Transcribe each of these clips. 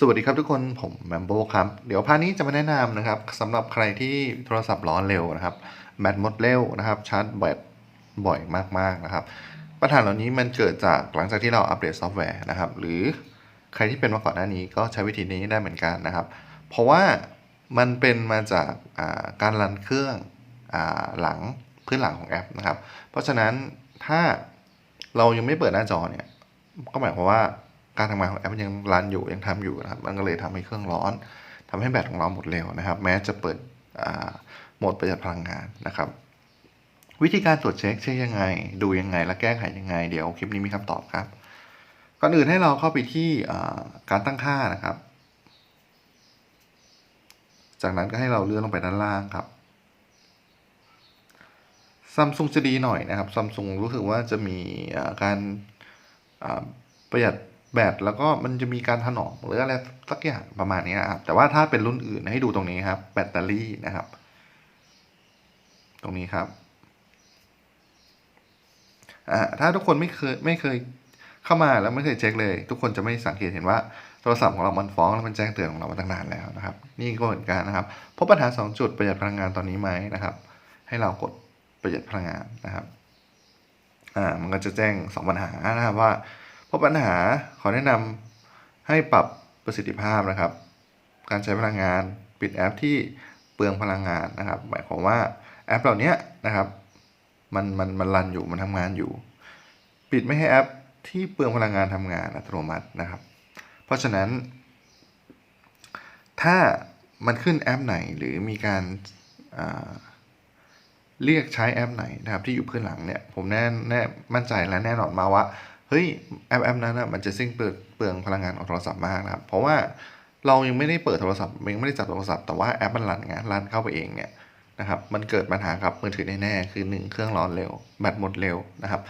สวัสดีครับทุกคนผมแมมโบครับ เดี๋ยวพาร์ทนี้จะมาแนะนำนะครับสำหรับใครที่โทรศัพท์ร้อนเร็วนะครับแบตหมดเร็วนะครับชาร์จแบตบ่อยมากๆนะครับ ปัญหาเหล่านี้มันเกิดจากหลังจากที่เราอัปเดตซอฟต์แวร์นะครับ หรือใครที่เป็นมาก่อนหน้านี้ก็ใช้วิธีนี้ได้เหมือนกันนะครับ เพราะว่ามันเป็นมาจากาการรันเครื่องอหลังพื้นหลังของแอปนะครับ เพราะฉะนั้นถ้าเรายังไม่เปิดหน้าจอเนี่ยก็หมายความว่า การทำงานของแอปมันยังรันอยู่ยังทำอยู่นะครับมันก็เลยทำให้เครื่องร้อนทำให้แบตของเราหมดเร็วนะครับ แม้จะเปิดโหมดประหยัดพลังงานนะครับวิธีการตรวจเช็คเช็คยังไง ดูยังไง และแก้ไขยังไง เดี๋ยวคลิปนี้มีคำตอบครับ ก่อนอื่นให้เราเข้าไปที่การตั้งค่านะครับ จากนั้นก็ให้เราเลื่อนลงไปด้านล่างครับซัมซุงจะดีหน่อยนะครับซัมซุงรู้สึกว่าจะมีการประหยัด แบตแล้วก็มันจะมีการถนอมหรืออะไรสักอย่างประมาณนี้นะครับแต่ว่าถ้าเป็นรุ่นอื่นให้ดูตรงนี้ครับ แบตเตอรี่นะครับ ตรงนี้ครับอ่าถ้าทุกคนไม่เคยไม่เคยเข้ามาแล้วไม่เคยเช็คเลย ทุกคนจะไม่สังเกตเห็นว่าโทรศัพท์ของเรามันฟ้องแล้วมันแจ้งเตือนของเรามาตั้งนานแล้วนะครับ นี่ก็เหมือนกันนะครับพบปัญหา 2 จุดประหยัดพลังงานตอนนี้ไหมนะครับ ให้เรากดประหยัดพลังงานนะครับอ่ามันก็จะแจ้ง2ปัญหานะครับว่า พบปัญหาขอแนะนำให้ปรับประสิทธิภาพนะครับ การใช้พลังงาน ปิดแอปที่เปลืองพลังงานนะครับ หมายความว่าแอปเหล่านี้นะครับมันมันมันรันอยู่มันทำงานอยู่ ปิดไม่ให้แอปที่เปลืองพลังงานทำงานอัตโนมัตินะครับ เพราะฉะนั้น ถ้ามันขึ้นแอปไหนหรือมีการเรียกใช้แอปไหนนะครับที่อยู่พื้นหลังเนี่ยผมแน่แน่มั่นใจและแน่นอนมาว่า เฮ้ยแอปแอปนั้นนะมันจะสิ้นเปลืองเปลืองพลังงานของโทรศัพท์มากนะครับ เพราะว่าเรายังไม่ได้เปิดโทรศัพท์ยังไม่ได้จับโทรศัพท์แต่ว่าแอปมันรันงานรันเข้าไปเองเนี่ยนะครับมันเกิดปัญหากับมือถือแน่ๆคือ 1 เครื่องร้อนเร็วแบตหมดเร็วนะครับ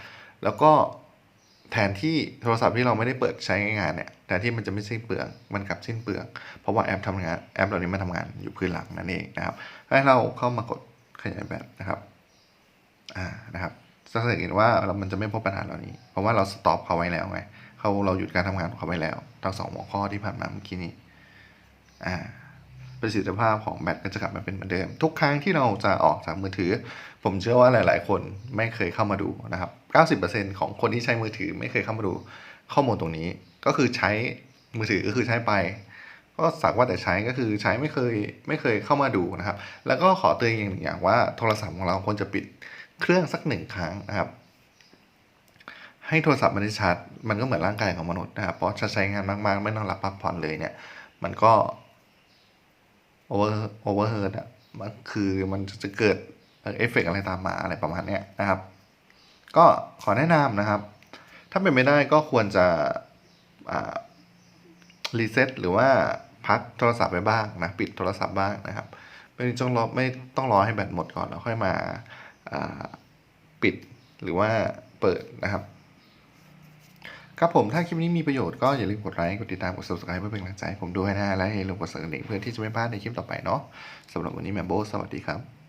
แล้วก็แทนที่โทรศัพท์ที่เราไม่ได้เปิดใช้งานเนี่ยแทนที่มันจะไม่สิ้นเปลืองมันกลับสิ้นเปลือง เพราะว่าแอปทำงานแอปเหล่านี้มันทำงานอยู่พื้นหลังนั่นเองนะครับให้เราเข้ามากดขยายแบตนะครับอ่านะครับ สังเกตว่าเรามันจะไม่พบปัญหาเหล่านี้ เพราะว่าเราสต็อปเขาไว้แล้วไงเขาเราหยุดการทำงานของเขาไว้แล้ว ทั้งสองหัวข้อที่ผ่านมาเมื่อกี้นี้อ่าประสิทธิภาพของแบตก็จะกลับมาเป็นเหมือนเดิม ทุกครั้งที่เราจะออกจากมือถือ ผมเชื่อว่าหลาย ๆ คนไม่เคยเข้ามาดูนะครับ 90%ของคนที่ใช้มือถือไม่เคยเข้ามาดูข้อมูลตรงนี้ ก็คือใช้มือถือก็คือใช้ไป ก็สักว่าแต่ใช้ก็คือใช้ไม่เคยไม่เคยเข้ามาดูนะครับ แล้วก็ขอเตือนอย่างหนึ่งอย่างว่าโทรศัพท์ของเราควรจะปิด เครื่องสักหนึ่งครั้งนะครับ ให้โทรศัพท์มันได้ชาร์จมันก็เหมือนร่างกายของมนุษย์นะครับเพราะจะใช้งานมากๆ ไม่ต้องรับพักผ่อนเลยเนี่ย มันก็โอเวอร์โอเวอร์เฮิร์ตอะมันคือมันจะเกิดเอฟเฟกอะไรตามมาอะไรประมาณเนี้ยนะครับ ก็ขอแนะนำนะครับ ถ้าเป็นไม่ได้ก็ควรจะรีเซ็ตหรือว่าพักโทรศัพท์ไปบ้างนะ ปิดโทรศัพท์บ้างนะครับ ไม่ต้องรอไม่ต้องรอให้แบตหมดก่อนแล้วค่อยมา ปิดหรือว่าเปิดนะครับ ครับผมถ้าคลิปนี้มีประโยชน์ก็อย่าลืมกดไลค์กดติดตามกด subscribe เพื่อเป็นกำลังใจผมด้วยนะและอย่าลืมกดสั่นกระดิ่งเพื่อที่จะไม่พลาดในคลิปต่อไปเนาะสำหรับวันนี้แมมโบสวัสดีครับ